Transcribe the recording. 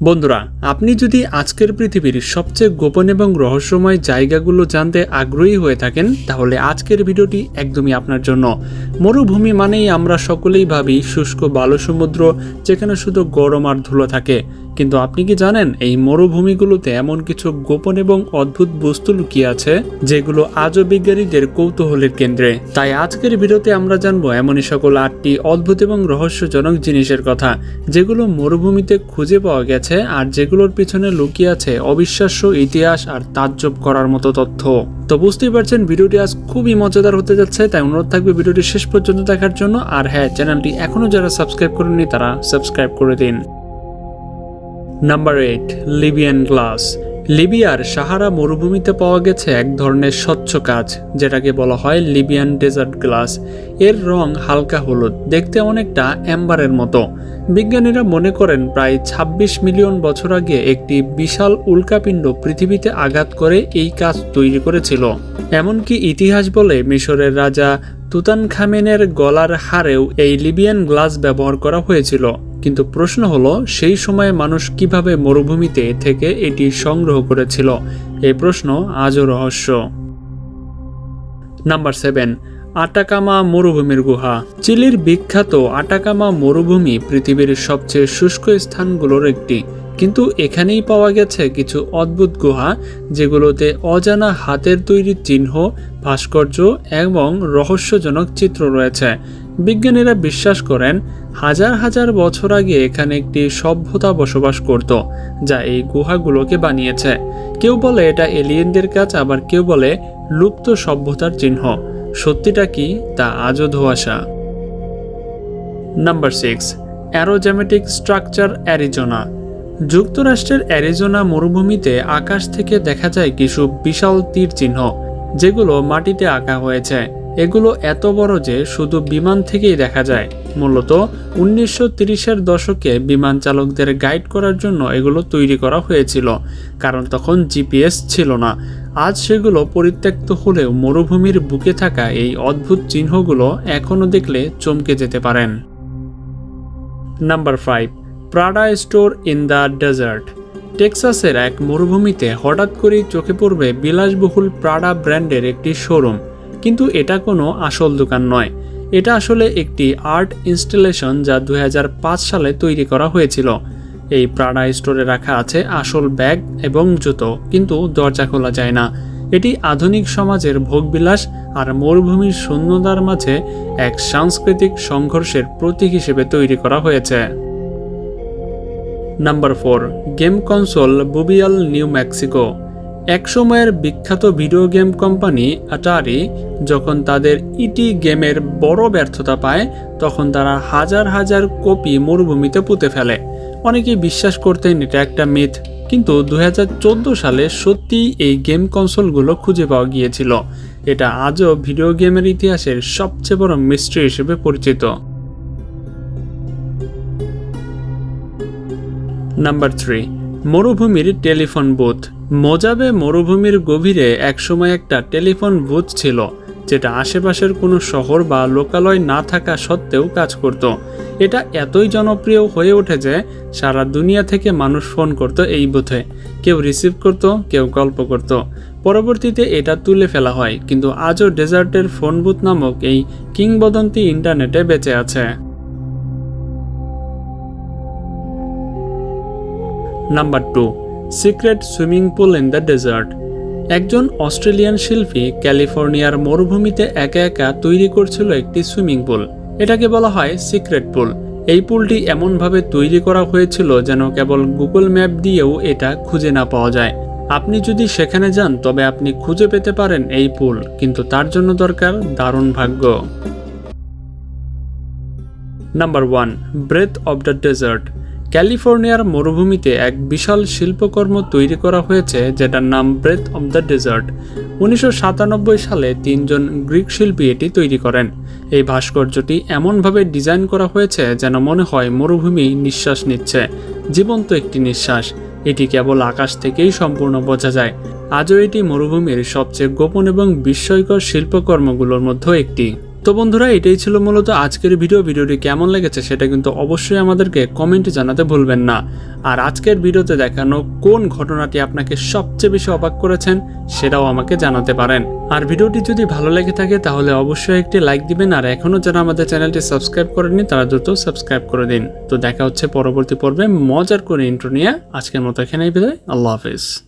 বন্ধুরা, আপনি যদি আজকের পৃথিবীর সবচেয়ে গোপন এবং রহস্যময় জায়গাগুলো জানতে আগ্রহী হয়ে থাকেন, তাহলে আজকের ভিডিওটি একদমই আপনার জন্য। মরুভূমি মানেই আমরা সকলেই ভাবি শুষ্ক বালসমুদ্র, যেখানে শুধু গরম আর ধুলো থাকে। কিন্তু আপনি কি জানেন এই মরুভূমিগুলোতে এমন কিছু গোপন এবং অদ্ভুত বস্তু লুকিয়ে আছে যেগুলো আজও বিজ্ঞানীদের কৌতূহলের কেন্দ্রে? তাই আজকের ভিডিওতে আমরা জানব এমনই সকল আটটি অদ্ভুত এবং রহস্যজনক জিনিসের কথা, যেগুলো মরুভূমিতে খুঁজে পাওয়া গেছে আর যেগুলোর পিছনে লুকিয়ে আছে অবিশ্বাস্য ইতিহাস আর তাজ্জব করার মতো তথ্য। তো বুঝতেই পারছেন, ভিডিওটি আজ খুবই মজাদার হতে যাচ্ছে, তাই অনুরোধ থাকবে ভিডিওটি শেষ পর্যন্ত দেখার জন্য। আর হ্যাঁ চ্যানেলটি এখনও যারা সাবস্ক্রাইব করেননি, তারা সাবস্ক্রাইব করে দিন। নাম্বার এইট লিবিয়ান গ্লাস লিবিয়ার সাহারা মরুভূমিতে পাওয়া গেছে এক ধরনের স্বচ্ছ কাজ, যেটাকে বলা হয় লিবিয়ান ডেজার্ট গ্লাস এর রং হালকা হলুদ, দেখতে অনেকটা অ্যাম্বারের মতো। বিজ্ঞানীরা মনে করেন প্রায় ২৬ মিলিয়ন বছর আগে একটি বিশাল উল্কাপিণ্ড পৃথিবীতে আঘাত করে এই কাজ তৈরি করেছিল। এমনকি ইতিহাস বলে মিশরের রাজা তুতানখামেনের গলার হারেও এই লিবিয়ান গ্লাস ব্যবহার করা হয়েছিল। কিন্তু প্রশ্ন হলো, সেই সময়ে মানুষ কীভাবে মরুভূমিতে থেকে এটি সংগ্রহ করেছিল? এই প্রশ্ন আজও রহস্য। নাম্বার সেভেন, আটাকামা মরুভূমির গুহা। চিলির বিখ্যাত আটাকামা মরুভূমি পৃথিবীর সবচেয়ে শুষ্ক স্থানগুলোর একটি। কিন্তু এখানেই পাওয়া গেছে কিছু অদ্ভুত গুহা, যেগুলোতে অজানা হাতের তৈরি চিহ্ন, ভাস্কর্য এবং রহস্যজনক চিত্র রয়েছে। বিজ্ঞানীরা বিশ্বাস করেন, হাজার হাজার বছর আগে এখানে একটি সভ্যতা বসবাস করত, যা এই গুহাগুলোকে বানিয়েছে। কেউ বলে এটা এলিয়েনদের কাজ, আবার কেউ বলে লুপ্ত সভ্যতার চিহ্ন। সত্যিটা কি তা আজও ধোয়াশা? Number six, aerogematic structure Arizona. যুক্তরাষ্ট্রের অ্যারিজোনা মরুভূমিতে আকাশ থেকে দেখা যায় কিছু বিশাল তীর চিহ্ন, যেগুলো মাটিতে আঁকা হয়েছে। এগুলো এত বড় যে শুধু বিমান থেকেই দেখা যায়। মূলত, উনিশশো তিরিশের দশকে বিমান চালকদের গাইড করার জন্য এগুলো তৈরি করা হয়েছিল, কারণ তখন জিপিএস ছিল না। আজ সেগুলো পরিত্যক্ত হলেও মরুভূমির বুকে থাকা এই অদ্ভুত চিহ্নগুলো এখনও দেখলে চমকে যেতে পারেন। Number five Prada store in the desert টেক্সাসের এক মরুভূমিতে হঠাৎ করেই চোখে পড়বে বিলাসবহুল প্রাডা ব্র্যান্ডের একটি শোরুম কিন্তু এটা কোনো আসল দোকান নয়। এটা আসলে একটি আর্ট ইনস্টলেশন যা দু হাজার পাঁচ সালে তৈরি করা হয়েছিল। এই প্রাডা স্টোরে রাখা আছে আসল ব্যাগ এবং জুতো, কিন্তু দরজা খোলা যায় না। এটি আধুনিক সমাজের ভোগবিলাস আর মরুভূমির শূন্যতার মাঝে এক সাংস্কৃতিক সংঘর্ষের প্রতীক হিসেবে তৈরি করা হয়েছে। নাম্বার ফোর গেম কনসোল বুবিয়াল নিউ মেক্সিকো একসময়ের বিখ্যাত ভিডিও গেম কোম্পানি আটারি যখন তাদের ইটি গেমের বড় ব্যর্থতা পায়, তখন তারা হাজার হাজার কপি মরুভূমিতে পুঁতে ফেলে। অনেকেই বিশ্বাস করতেন এটা একটা মিথ কিন্তু দু হাজার চোদ্দ সালে সত্যিই এই গেম কনসোলগুলো খুঁজে পাওয়া গিয়েছিল। এটা আজও ভিডিও গেমের ইতিহাসের সবচেয়ে বড় মিস্ট্রি হিসেবে পরিচিত। নাম্বার থ্রি মরুভূমির টেলিফোন বুথ। মোজাবে মরুভূমির গভীরে একসময় একটা টেলিফোন বুথ ছিল, যেটা আশেপাশের কোনো শহর বা লোকালয় না থাকা সত্ত্বেও কাজ করত। এটা এতই জনপ্রিয় হয়ে ওঠে যে সারা দুনিয়া থেকে মানুষ ফোন করত এই বুথে। কেউ রিসিভ করত, কেউ গল্প করত। পরবর্তীতে এটা তুলে ফেলা হয়, কিন্তু আজও ডেজার্টের ফোন বুথ নামক এই কিংবদন্তি ইন্টারনেটে বেঁচে আছে। Number two secret swimming pool in the desert একজন অস্ট্রেলিয়ান শিল্পী ক্যালিফোর্নিয়ার মরুভূমিতে একা একা তৈরি করছিল একটি সুইমিং পুল এটাকে বলা হয় সিক্রেট পুল এই পুলটি এমনভাবে তৈরি করা হয়েছিল যেন কেবল গুগল ম্যাপ দিয়েও এটা খুঁজে না পাওয়া যায়। আপনি যদি সেখানে যান, তবে আপনি খুঁজে পেতে পারেন এই পুল কিন্তু তার জন্য দরকার দারুণ ভাগ্য। Number one breath of the desert ক্যালিফোর্নিয়ার মরুভূমিতে এক বিশাল শিল্পকর্ম তৈরি করা হয়েছে, যেটার নাম ব্রেথ অব দ্য ডেজার্ট উনিশশো সাতানব্বই সালে তিনজন গ্রিক শিল্পী এটি তৈরি করেন। এই ভাস্কর্যটি এমনভাবে ডিজাইন করা হয়েছে যেন মনে হয় মরুভূমি নিঃশ্বাস নিচ্ছে, জীবন্ত একটি নিঃশ্বাস। এটি কেবল আকাশ থেকেই সম্পূর্ণ বোঝা যায়। আজও এটি মরুভূমির সবচেয়ে গোপন এবং বিস্ময়কর শিল্পকর্মগুলোর মধ্যে একটি। তো বন্ধুরা, এটাই ছিল মূলত আজকের ভিডিও। ভিডিওটি কেমন লেগেছে সেটা কিন্তু অবশ্যই আমাদেরকে কমেন্টে জানাতে ভুলবেন না। আর আজকের ভিডিওতে দেখানো কোন ঘটনাটি আপনাকে সবচেয়ে বেশি অবাক করেছেন, সেটাও আমাকে জানাতে পারেন। আর ভিডিওটি যদি ভালো লেগে থাকে, তাহলে অবশ্যই একটি লাইক দিবেন। আর এখনও যারা আমাদের চ্যানেলটি সাবস্ক্রাইব করেননি, তারা দ্রুত সাবস্ক্রাইব করে দিন। তো দেখা হচ্ছে পরবর্তী পর্বে মজার করে ইন্ট্রো নিয়ে। আজকের মতো এখানেই বিদায়। আল্লাহ হাফিজ।